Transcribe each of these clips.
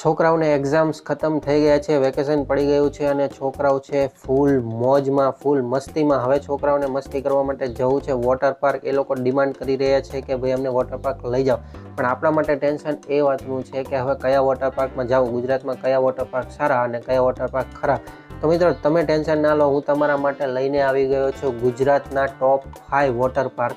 છોકરાઓને એક્ઝામ્સ ખતમ થઈ ગયા છે વેકેશન પડી ગયું છે અને છોકરાઓ છે ફૂલ મોજમાં ફૂલ મસ્તીમાં. હવે છોકરાઓને મસ્તી કરવા માટે જવું છે. વોટર પાર્ક એ લોકો ડિમાન્ડ કરી રહ્યા છે કે ભાઈ અમને વોટર પાર્ક લઈ જાઓ. પણ આપણા માટે ટેન્શન એ વાતનું છે કે હવે કયા વોટર પાર્કમાં જાવું ગુજરાતમાં કયા વોટર પાર્ક સારા અને કયા વોટર પાર્ક ખરાબ? તો મિત્રો, તમે ટેન્શન ના લો. હું તમારા માટે લઈને આવી ગયો છું ગુજરાતના ટોપ ફાઇવ વોટર પાર્ક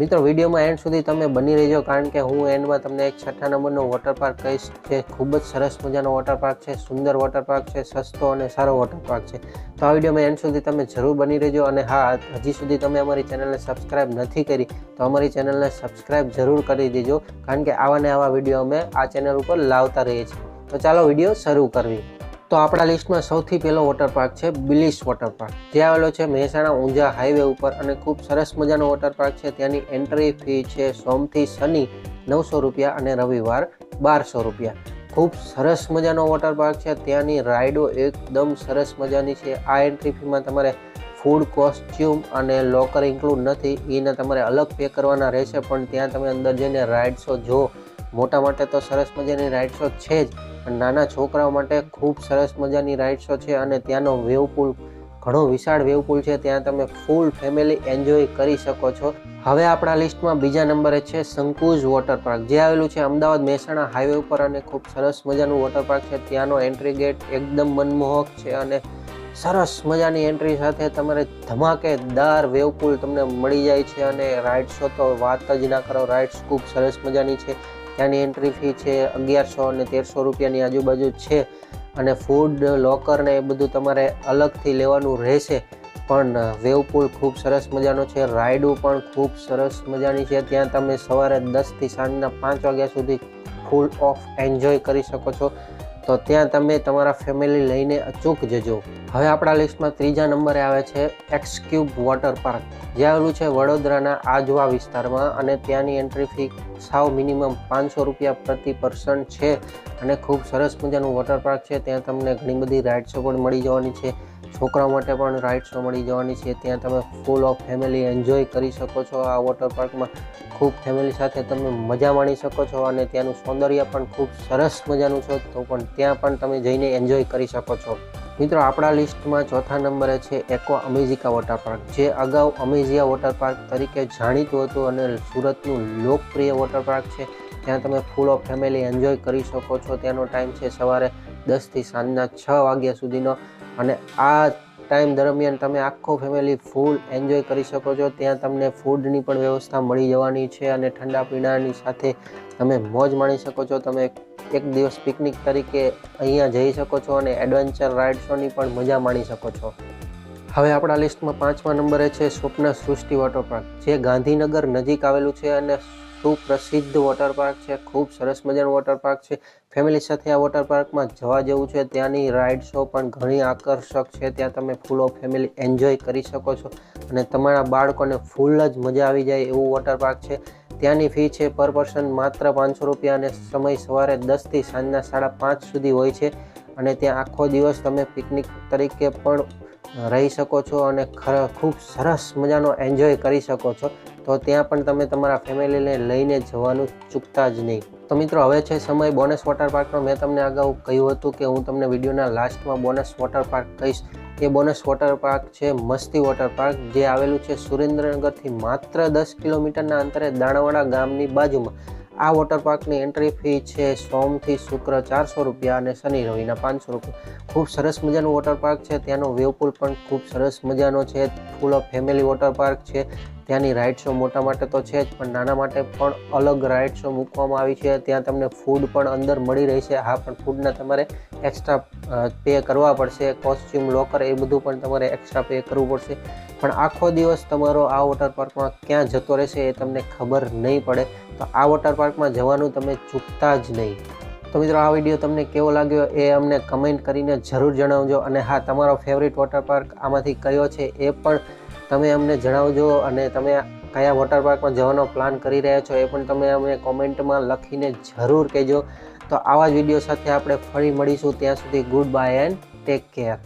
મિત્રો, વિડીયોમાં એન્ડ સુધી તમે બની રહેજો, કારણ કે હું એન્ડમાં તમને એક છઠ્ઠા નંબરનો વોટર પાર્ક કહીશ, જે ખૂબ જ સરસ મજાનો વોટર પાર્ક છે, સુંદર વોટર પાર્ક છે, સસ્તો અને સારો વોટર પાર્ક છે. તો આ વિડીયોમાં એન્ડ સુધી તમે જરૂર બની રહેજો અને હા, હજી સુધી તમે અમારી ચેનલને સબસ્ક્રાઇબ નથી કરી, તો અમારી ચેનલને સબસ્ક્રાઇબ જરૂર કરી દેજો, કારણ કે આવા ને આવા વીડિયો અમે આ ચેનલ ઉપર લાવતા રહીએ છીએ. તો ચાલો વીડિયો શરૂ કરવી તો આપણા લિસ્ટમાં સૌથી પહેલો વોટર પાર્ક છે બિલીસ વોટર પાર્ક જે આવેલો છે મહેસાણા ઊંઝા હાઈવે ઉપર અને ખૂબ સરસ મજાનો વોટર પાર્ક છે. ત્યાંની એન્ટ્રી ફી છે સોમથી શનિ નવસો રૂપિયા અને રવિવાર બારસો રૂપિયા. ખૂબ સરસ મજાનો વોટર પાર્ક છે. ત્યાંની રાઇડો એકદમ સરસ મજાની છે. આ એન્ટ્રી ફીમાં તમારે ફૂડ કોસ્ચ્યુમ અને લોકર ઇન્ક્લુડ નથી. એને તમારે અલગ પે કરવાના રહેશે, પણ ત્યાં તમે અંદર જઈને રાઇડ્સો જો મોટા માટે તો સરસ મજાની રાઇડ્સો છે જ. નાના છોકરાઓ માટે ખૂબ સરસ મજાની રાઇડ્સો છે અને ત્યાંનો વેવ પુલ ઘણો વિશાળ વેવ પુલ છે, ત્યાં તમે ફૂલ ફેમિલી એન્જોય કરી શકો છો. હવે આપણા લિસ્ટમાં બીજા નંબરે છે શંકુજ વોટર પાર્ક જે આવેલું છે અમદાવાદ મહેસાણા હાઈવે ઉપર અને ખૂબ સરસ મજાનું વોટર પાર્ક છે. ત્યાંનો એન્ટ્રી ગેટ એકદમ મનમોહક છે અને સરસ મજાની એન્ટ્રી સાથે તમારે ધમાકેદાર વેવ પુલ તમને મળી જાય છે અને રાઇડ્સો તો વાત જ ના કરો રાઇડ્સ ખૂબ સરસ મજાની છે. ત્યાંની એન્ટ્રી ફી છે, અગિયારસો અને તેરસો રૂપિયાની આજુબાજુ છે. અને ફૂડ લોકર ને એ બધું તમારે અલગથી લેવાનું રહેશે. પણ વેવ પુલ ખૂબ સરસ મજાનો છે રાઇડો પણ ખૂબ સરસ મજાની છે. ત્યાં તમે સવારે દસથી સાંજના પાંચ વાગ્યા સુધી ફૂલ ઓફ એન્જોય કરી શકો છો. તો ત્યાં તમે તમારા ફેમિલી લઈને અચૂક જજો. હવે આપણા લિસ્ટમાં ત્રીજા નંબરે આવે છે એક્સક્યુબ વોટર પાર્ક જે આવેલું છે વડોદરાના આજવા વિસ્તારમાં અને ત્યાંની એન્ટ્રી ફી સાવ મિનિમમ પાંચસો રૂપિયા પ્રતિ પર્સન છે. અને ખૂબ સરસ મજાનું વોટર પાર્ક છે. ત્યાં તમને ઘણી બધી રાઇડ્સો પણ મળી જવાની છે. છોકરાઓ માટે પણ રાઇડ્સો મળી જવાની છે. ત્યાં તમે ફૂલ ઓફ ફેમિલી એન્જોય કરી શકો છો. આ વોટર પાર્કમાં ખૂબ ફેમિલી સાથે તમે મજા માણી શકો છો અને ત્યાંનું સૌંદર્ય પણ ખૂબ સરસ મજાનું છે. તો પણ ત્યાં પણ તમે જઈને એન્જોય કરી શકો છો. મિત્રો, આપણા લિસ્ટમાં ચોથા નંબરે છે એકો અમેઝિકા વોટર પાર્ક જે અગાઉ અમેઝિયા વોટર પાર્ક તરીકે જાણીતું હતું અને સુરતનું લોકપ્રિય વોટર પાર્ક છે. ત્યાં તમે ફૂલ ઓફ ફેમિલી એન્જોય કરી શકો છો. ત્યાંનો ટાઈમ છે સવારે દસથી સાંજના છ વાગ્યા સુધીનો. અને આ ટાઈમ દરમિયાન તમે આખો ફેમિલી ફૂલ એન્જોય કરી શકો છો. ત્યાં તમને ફૂડની પણ વ્યવસ્થા મળી જવાની છે અને ઠંડા પીણાની સાથે તમે મોજ માણી શકો છો. તમે એક દિવસ પિકનિક તરીકે અહીંયા જઈ શકો છો અને એડવેન્ચર રાઇડ્સોની પણ મજા માણી શકો છો. હવે આપણા લિસ્ટમાં પાંચમા નંબરે છે, સ્વપ્ન સૃષ્ટિ વોટર જે ગાંધીનગર નજીક આવેલું છે અને સુપ્રસિદ્ધ વોટર પાર્ક છે, ખૂબ સરસ મજાનું વોટર પાર્ક છે. ફેમિલી સાથે આ વોટર પાર્કમાં જવા જેવું છે, ત્યાંની રાઇડ્સો પણ ઘણી આકર્ષક છે. ત્યાં તમે ફૂલ ફેમિલી એન્જોય કરી શકો છો અને તમારા બાળકોને ફૂલ જ મજા આવી જાય એવું વોટર પાર્ક છે. ત્યાંની ફી છે પર પર્સન માત્ર પાંચસો રૂપિયા અને સમય સવારે દસથી સાંજના સાડા પાંચ સુધી હોય છે. અને ત્યાં આખો દિવસ તમે પિકનિક તરીકે પણ રહી શકો છો અને ખૂબ સરસ મજાનો એન્જોય કરી શકો છો. તો ત્યાં પણ તમે તમારા ફેમિલીને લઈને જવાનું ચૂકતા જ નહીં. તો મિત્રો, હવે છે સમય બોનસ વોટર પાર્કનો. મેં તમને અગાઉ કહ્યું હતું કે હું તમને વિડીયોના લાસ્ટમાં બોનસ વોટર પાર્ક કહીશ. એ બોનસ વોટર પાર્ક છે મસ્તી વોટર પાર્ક, જે આવેલું છે સુરેન્દ્રનગરથી માત્ર દસ કિલોમીટરના અંતરે દાણાવાડા ગામની બાજુમાં. આ વોટર પાર્કની એન્ટ્રી ફી છે સોમથી શુક્ર ચારસો રૂપિયા અને શનિ રવિના પાંચસો રૂપિયા. ખૂબ સરસ મજાનું વોટર પાર્ક છે. ત્યાંનો વેવપુલ પણ ખૂબ સરસ મજાનો છે. Full of family water park છે. ત્યાંની રાઇડ્સો મોટા માટે તો છે જ, પણ નાના માટે પણ અલગ રાઇડ્સો મૂકવામાં આવી છે. ત્યાં તમને ફૂડ પણ અંદર મળી રહેશે. હા, પણ ફૂડના તમારે એક્સ્ટ્રા પે કરવા પડશે. કોસ્ચ્યુમ લોકર એ બધું પણ તમારે એક્સ્ટ્રા પે કરવું પડશે. પણ આખો દિવસ તમારો આ વોટર પાર્કમાં ક્યાં જતો રહેશે એ તમને ખબર નહીં પડે. તો આ વોટર પાર્કમાં જવાનું તમે ચૂકતા જ નહીં. તો મિત્રો, આ વીડિયો તમને કેવો લાગ્યો એ અમને કમેન્ટ કરીને જરૂર જણાવજો. અને હા, તમારો ફેવરિટ વોટર પાર્ક આમાંથી કયો છે એ પણ તમે અમને જણાવજો અને તમે કયા વોટર પાર્કમાં જવાનો પ્લાન કરી રહ્યા છો એ પણ તમે અમને કોમેન્ટમાં લખીને જરૂર કહેજો. તો આવા જ વીડિયો સાથે આપણે ફરી મળીશું. ત્યાં સુધી good bye and take care